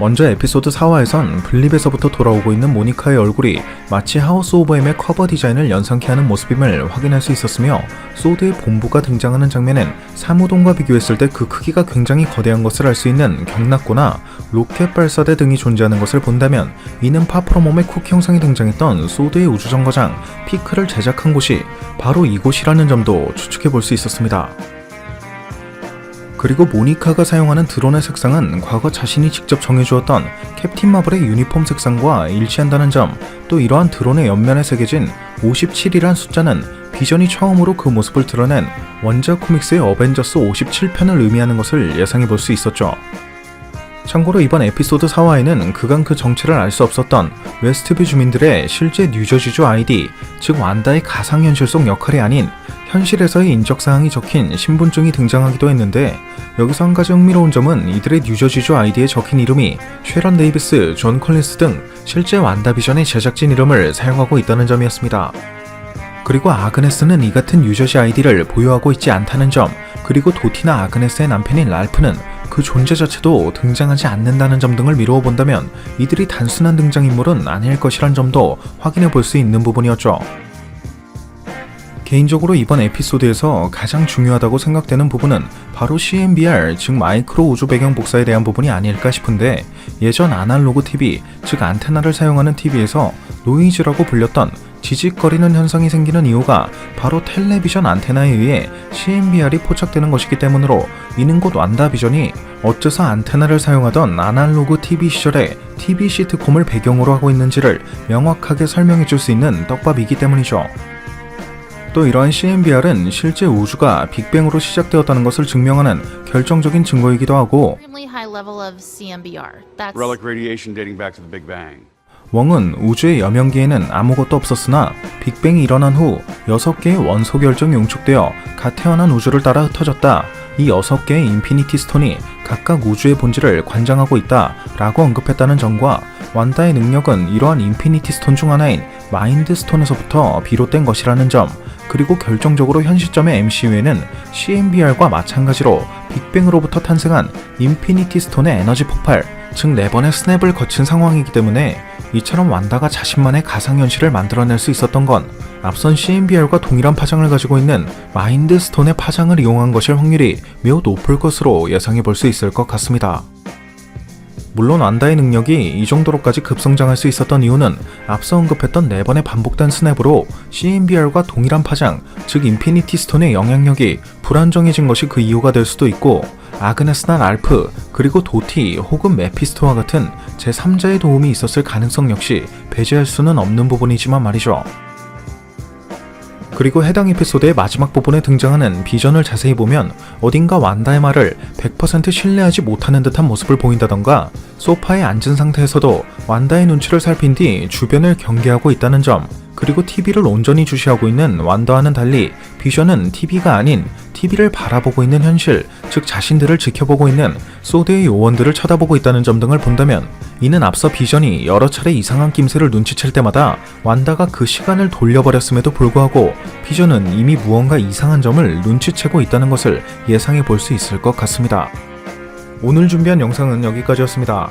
먼저 에피소드 4화에선 블립에서부터 돌아오고 있는 모니카의 얼굴이 마치 하우스 오브 M의 커버 디자인을 연상케 하는 모습임을 확인할 수 있었으며 소드의 본부가 등장하는 장면은 사무동과 비교했을 때 그 크기가 굉장히 거대한 것을 알 수 있는 경락고나 로켓 발사대 등이 존재하는 것을 본다면 이는 파프로몸의 쿠키 형상이 등장했던 소드의 우주정거장 피크를 제작한 곳이 바로 이곳이라는 점도 추측해 볼 수 있었습니다. 그리고 모니카가 사용하는 드론의 색상은 과거 자신이 직접 정해주었던 캡틴 마블의 유니폼 색상과 일치한다는 점, 또 이러한 드론의 옆면에 새겨진 57이란 숫자는 비전이 처음으로 그 모습을 드러낸 원작 코믹스의 어벤져스 57편을 의미하는 것을 예상해 볼 수 있었죠. 참고로 이번 에피소드 4화에는 그간 그 정체를 알 수 없었던 웨스트뷰 주민들의 실제 뉴저지주 아이디, 즉 완다의 가상현실 속 역할이 아닌 현실에서의 인적사항이 적힌 신분증이 등장하기도 했는데 여기서 한 가지 흥미로운 점은 이들의 뉴저지주 아이디에 적힌 이름이 쉐런 데이비스, 존 컬린스 등 실제 완다비전의 제작진 이름을 사용하고 있다는 점이었습니다. 그리고 아그네스는 이 같은 뉴저지 아이디를 보유하고 있지 않다는 점, 그리고 도티나 아그네스의 남편인 랄프는 그 존재 자체도 등장하지 않는다는 점 등을 미루어 본다면 이들이 단순한 등장인물은 아닐 것이란 점도 확인해 볼 수 있는 부분이었죠. 개인적으로 이번 에피소드에서 가장 중요하다고 생각되는 부분은 바로 CMBR, 즉 마이크로 우주 배경 복사에 대한 부분이 아닐까 싶은데 예전 아날로그 TV, 즉 안테나를 사용하는 TV에서 노이즈라고 불렸던 지직거리는 현상이 생기는 이유가 바로 텔레비전 안테나에 의해 CMBR이 포착되는 것이기 때문으로 이는 곧 완다비전이 어째서 안테나를 사용하던 아날로그 TV 시절에 TV 시트콤을 배경으로 하고 있는지를 명확하게 설명해 줄 수 있는 떡밥이기 때문이죠. 또 이러한 CMBR은 실제 우주가 빅뱅으로 시작되었다는 것을 증명하는 결정적인 증거이기도 하고. 웡은 우주의 여명기에는 아무것도 없었으나 빅뱅이 일어난 후 6개의 원소 결정이 용축되어 갓 태어난 우주를 따라 흩어졌다. 이 6개의 인피니티 스톤이 각각 우주의 본질을 관장하고 있다 라고 언급했다는 점과 완다의 능력은 이러한 인피니티 스톤 중 하나인 마인드 스톤에서부터 비롯된 것이라는 점 그리고 결정적으로 현 시점의 MCU에는 CMBR과 마찬가지로 빅뱅으로부터 탄생한 인피니티 스톤의 에너지 폭발 즉 4번의 스냅을 거친 상황이기 때문에 이처럼 완다가 자신만의 가상현실을 만들어낼 수 있었던 건 앞선 CMBR과 동일한 파장을 가지고 있는 마인드 스톤의 파장을 이용한 것일 확률이 매우 높을 것으로 예상해 볼 수 있을 것 같습니다. 물론 완다의 능력이 이 정도로까지 급성장할 수 있었던 이유는 앞서 언급했던 4번의 반복된 스냅으로 CMBR과 동일한 파장, 즉 인피니티 스톤의 영향력이 불안정해진 것이 그 이유가 될 수도 있고 아그네스나 랄프, 그리고 도티 혹은 메피스토와 같은 제3자의 도움이 있었을 가능성 역시 배제할 수는 없는 부분이지만 말이죠. 그리고 해당 에피소드의 마지막 부분에 등장하는 비전을 자세히 보면 어딘가 완다의 말을 100% 신뢰하지 못하는 듯한 모습을 보인다던가 소파에 앉은 상태에서도 완다의 눈치를 살핀 뒤 주변을 경계하고 있다는 점 그리고 TV를 온전히 주시하고 있는 완다와는 달리 비전은 TV가 아닌 TV를 바라보고 있는 현실, 즉 자신들을 지켜보고 있는 소드의 요원들을 쳐다보고 있다는 점 등을 본다면 이는 앞서 비전이 여러 차례 이상한 낌새를 눈치챌 때마다 완다가 그 시간을 돌려버렸음에도 불구하고 비전은 이미 무언가 이상한 점을 눈치채고 있다는 것을 예상해 볼 수 있을 것 같습니다. 오늘 준비한 영상은 여기까지였습니다.